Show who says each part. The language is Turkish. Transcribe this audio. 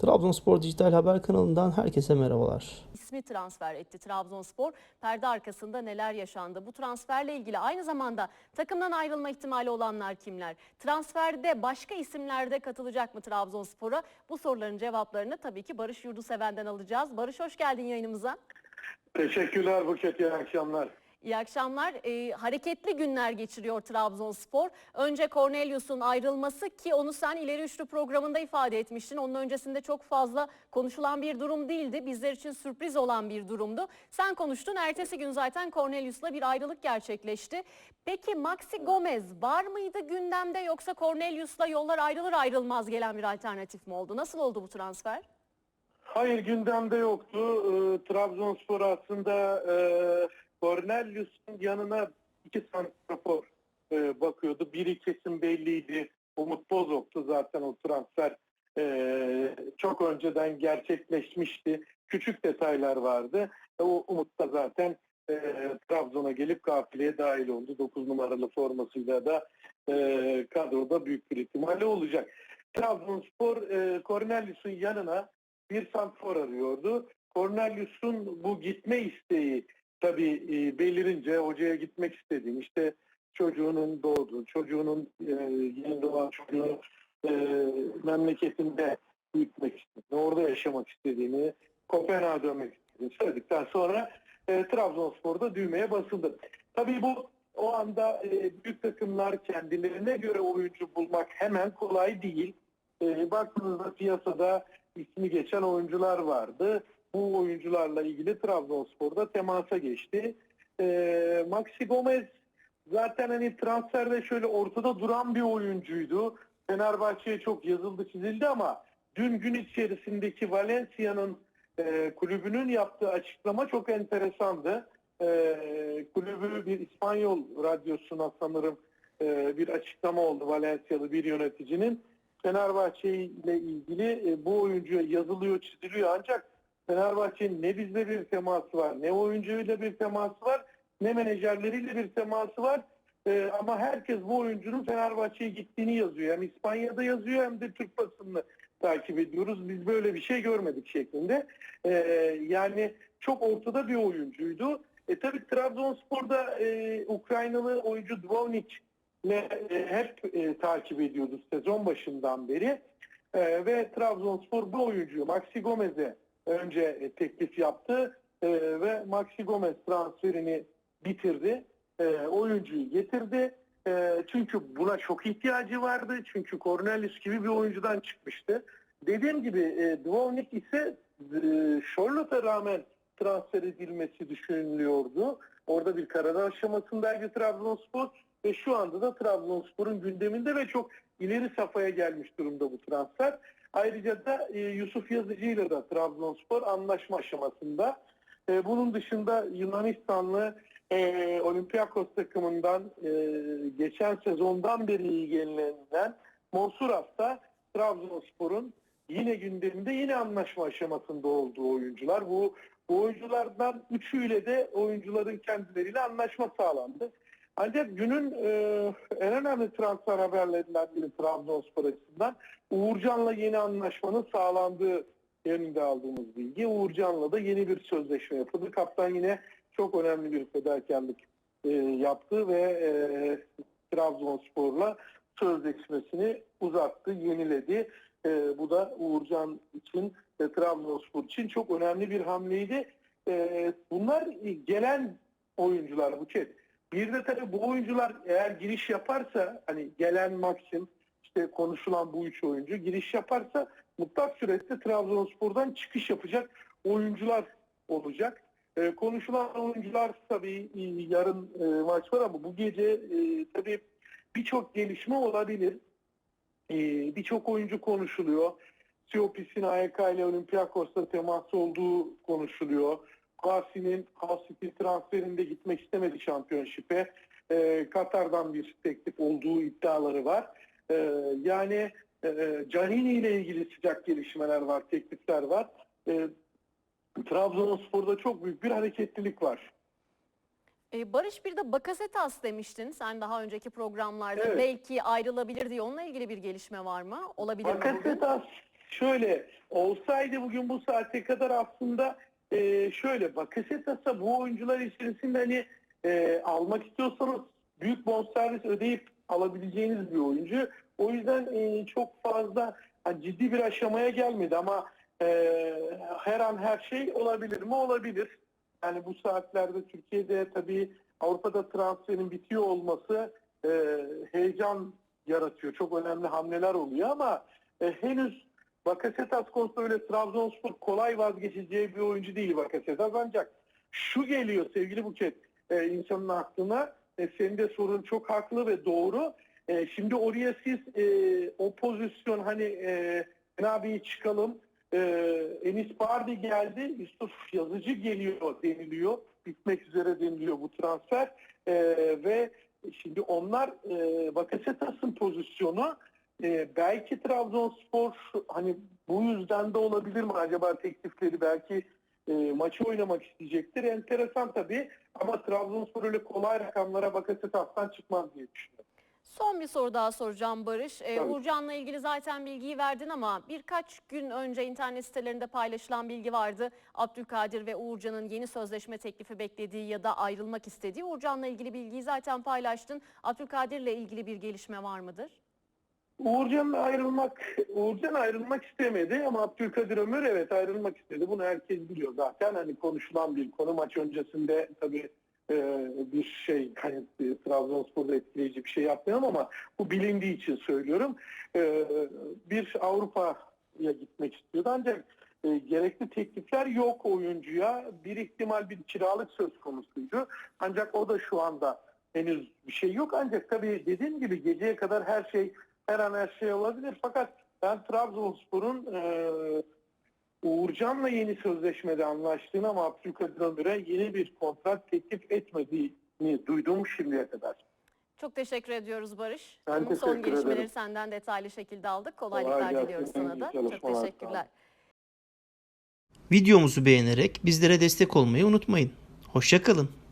Speaker 1: Trabzonspor Dijital Haber kanalından herkese merhabalar.
Speaker 2: ismi transfer etti Trabzonspor. Perde arkasında neler yaşandı? Bu transferle ilgili aynı zamanda takımdan ayrılma ihtimali olanlar kimler? Transferde başka isimler de katılacak mı Trabzonspor'a? Bu soruların cevaplarını tabii ki Barış Yurduseven'den alacağız. Barış hoş geldin yayınımıza.
Speaker 3: Teşekkürler Buket, iyi akşamlar.
Speaker 2: İyi akşamlar. Ee, hareketli günler geçiriyor Trabzonspor. Önce Cornelius'un ayrılması ki onu sen ileri üçlü programında ifade etmiştin. Onun öncesinde çok fazla konuşulan bir durum değildi. Bizler için sürpriz olan bir durumdu. Sen konuştun. Ertesi gün zaten Cornelius'la bir ayrılık gerçekleşti. Peki Maxi Gomez var mıydı gündemde yoksa Cornelius'la yollar ayrılır ayrılmaz gelen bir alternatif mi oldu? Nasıl oldu bu transfer?
Speaker 3: Hayır gündemde yoktu. Ee, Trabzonspor aslında e, Cornelius'un yanına iki santrafor e, bakıyordu. Biri kesin belliydi. Umut Bozok'tu zaten o transfer e, çok önceden gerçekleşmişti. Küçük detaylar vardı. E, o Umut da zaten e, Trabzon'a gelip kafileye dahil oldu. 9 numaralı formasıyla da e, kadroda büyük bir ihtimalle olacak. Trabzonspor e, Cornelius'un yanına bir santrfor arıyordu. Cornelius'un bu gitme isteği tabii e, belirince hocaya gitmek istediğini işte çocuğunun doğduğu, çocuğunun e, yeni doğan çocuğun e, memleketinde büyütmek istediğini, orada yaşamak istediğini, Kopenhag'a dönmek istediğini söyledikten sonra e, Trabzonspor'da düğmeye basıldı. Tabii bu o anda e, büyük takımlar kendilerine göre oyuncu bulmak hemen kolay değil. E, baktığınızda piyasada ismi geçen oyuncular vardı. Bu oyuncularla ilgili Trabzonspor'da temasa geçti. E, Maxi Gomez zaten hani transferde şöyle ortada duran bir oyuncuydu. Fenerbahçe'ye çok yazıldı çizildi ama dün gün içerisindeki Valencia'nın e, kulübünün yaptığı açıklama çok enteresandı. E, kulübü bir İspanyol radyosuna sanırım e, bir açıklama oldu Valencialı bir yöneticinin. Fenerbahçe ile ilgili e, bu oyuncuya yazılıyor, çiziliyor ancak Fenerbahçe'nin ne bizle bir teması var, ne oyuncuyla bir teması var, ne menajerleriyle bir teması var. E, ama herkes bu oyuncunun Fenerbahçe'ye gittiğini yazıyor. Hem İspanya'da yazıyor hem de Türk basınını takip ediyoruz. Biz böyle bir şey görmedik şeklinde. E, yani çok ortada bir oyuncuydu. E tabi Trabzonspor'da e, Ukraynalı oyuncu Dvovnik ne e, hep e, takip ediyordu sezon başından beri. E, ve Trabzonspor bu oyuncuyu Maxi Gomez'e önce e, teklif yaptı e, ve Maxi Gomez transferini bitirdi. E, oyuncuyu getirdi. E, çünkü buna çok ihtiyacı vardı. Çünkü Cornelius gibi bir oyuncudan çıkmıştı. Dediğim gibi e, Dvovnik ise e, Charlotte'a rağmen transfer edilmesi düşünülüyordu. Orada bir karar aşamasındaydı Trabzonspor ve şu anda da Trabzonspor'un gündeminde ve çok ileri safhaya gelmiş durumda bu transfer. Ayrıca da e, Yusuf Yazıcı ile de Trabzonspor anlaşma aşamasında. E, bunun dışında Yunanistanlı e, Olympiakos takımından e, geçen sezondan beri ilgilenen Monsuras da Trabzonspor'un yine gündeminde yine anlaşma aşamasında olduğu oyuncular. Bu, bu oyunculardan üçüyle de oyuncuların kendileriyle anlaşma sağlandı. Ancak günün e, en önemli transfer haberlerinden biri Trabzonspor açısından Uğurcan'la yeni anlaşmanın sağlandığı yönünde aldığımız bilgi. Uğurcan'la da yeni bir sözleşme yapıldı. Kaptan yine çok önemli bir fedakarlık e, yaptı ve e, Trabzonspor'la sözleşmesini uzattı, yeniledi. E, bu da Uğurcan için ve Trabzonspor için çok önemli bir hamleydi. E, bunlar gelen oyuncular bu çet. Bir de tabii bu oyuncular eğer giriş yaparsa hani gelen Maxim işte konuşulan bu üç oyuncu giriş yaparsa mutlak surette Trabzonspor'dan çıkış yapacak oyuncular olacak. Ee, konuşulan oyuncular tabii e, yarın e, maç var ama bu gece e, tabii birçok gelişme olabilir. E, birçok oyuncu konuşuluyor. Siopis'in AYK ile Olympiakos'ta teması olduğu konuşuluyor. Hull City transferinde gitmek istemedi şampiyonşipe. Ee, Katar'dan bir teklif olduğu iddiaları var. Ee, yani e, Canini ile ilgili sıcak gelişmeler var, teklifler var. Ee, Trabzonspor'da çok büyük bir hareketlilik var.
Speaker 2: Ee, Barış bir de Bakasetas demiştin sen daha önceki programlarda.
Speaker 3: Evet.
Speaker 2: Belki ayrılabilir diye onunla ilgili bir gelişme var mı? Olabilir mi bugün?
Speaker 3: Bakasetas şöyle olsaydı bugün bu saate kadar aslında e, şöyle Bakasetas'a bu oyuncular içerisinde hani e, almak istiyorsanız büyük bonservis ödeyip alabileceğiniz bir oyuncu. O yüzden e, çok fazla hani ciddi bir aşamaya gelmedi ama e, her an her şey olabilir mi? Olabilir. Yani bu saatlerde Türkiye'de tabii Avrupa'da transferin bitiyor olması e, heyecan yaratıyor. Çok önemli hamleler oluyor ama e, henüz Bakasetas konusunda öyle Trabzonspor kolay vazgeçeceği bir oyuncu değil Bakasetas ancak şu geliyor sevgili Buket e, insanın aklına. E, senin de sorun çok haklı ve doğru. E, şimdi oraya siz e, o pozisyon hani e, abi çıkalım. E, Enis Bardi geldi. Yusuf Yazıcı geliyor deniliyor. Bitmek üzere deniliyor bu transfer. E, ve şimdi onlar e, Bakasetas'ın pozisyonu e, belki Trabzonspor hani bu yüzden de olabilir mi acaba teklifleri belki e, maçı oynamak isteyecektir. Enteresan tabii ama Trabzonspor öyle kolay rakamlara Bakasetas'tan çıkmaz diye düşünüyorum.
Speaker 2: Son bir soru daha soracağım Barış. Ee,
Speaker 3: Tabii.
Speaker 2: Uğurcan'la ilgili zaten bilgiyi verdin ama birkaç gün önce internet sitelerinde paylaşılan bilgi vardı. Abdülkadir ve Uğurcan'ın yeni sözleşme teklifi beklediği ya da ayrılmak istediği. Uğurcan'la ilgili bilgiyi zaten paylaştın. Abdülkadir'le ilgili bir gelişme var mıdır?
Speaker 3: Uğurcan ayrılmak Uğurcan ayrılmak istemedi ama Abdülkadir Ömür evet ayrılmak istedi. Bunu herkes biliyor zaten. Hani konuşulan bir konu maç öncesinde tabii e, bir şey hani e, Trabzonspor'da etkileyici bir şey yapmayalım ama bu bilindiği için söylüyorum. E, bir Avrupa'ya gitmek istiyordu ancak e, gerekli teklifler yok oyuncuya. Bir ihtimal bir kiralık söz konusuydu. Ancak o da şu anda henüz bir şey yok. Ancak tabii dediğim gibi geceye kadar her şey her an her şey olabilir. Fakat ben Trabzonspor'un e, Uğurcan'la yeni sözleşmede anlaştığını ama Abdülkadir Ömür'e yeni bir kontrat teklif etmediğini duydum şimdiye kadar.
Speaker 2: Çok teşekkür ediyoruz Barış.
Speaker 3: Ben
Speaker 2: Bunun son gelişmeleri
Speaker 3: ederim.
Speaker 2: senden detaylı şekilde aldık.
Speaker 3: Kolay
Speaker 2: Kolaylıklar
Speaker 3: gelsin,
Speaker 2: diliyoruz sana da. Çok teşekkürler.
Speaker 1: Videomuzu beğenerek bizlere destek olmayı unutmayın. Hoşçakalın.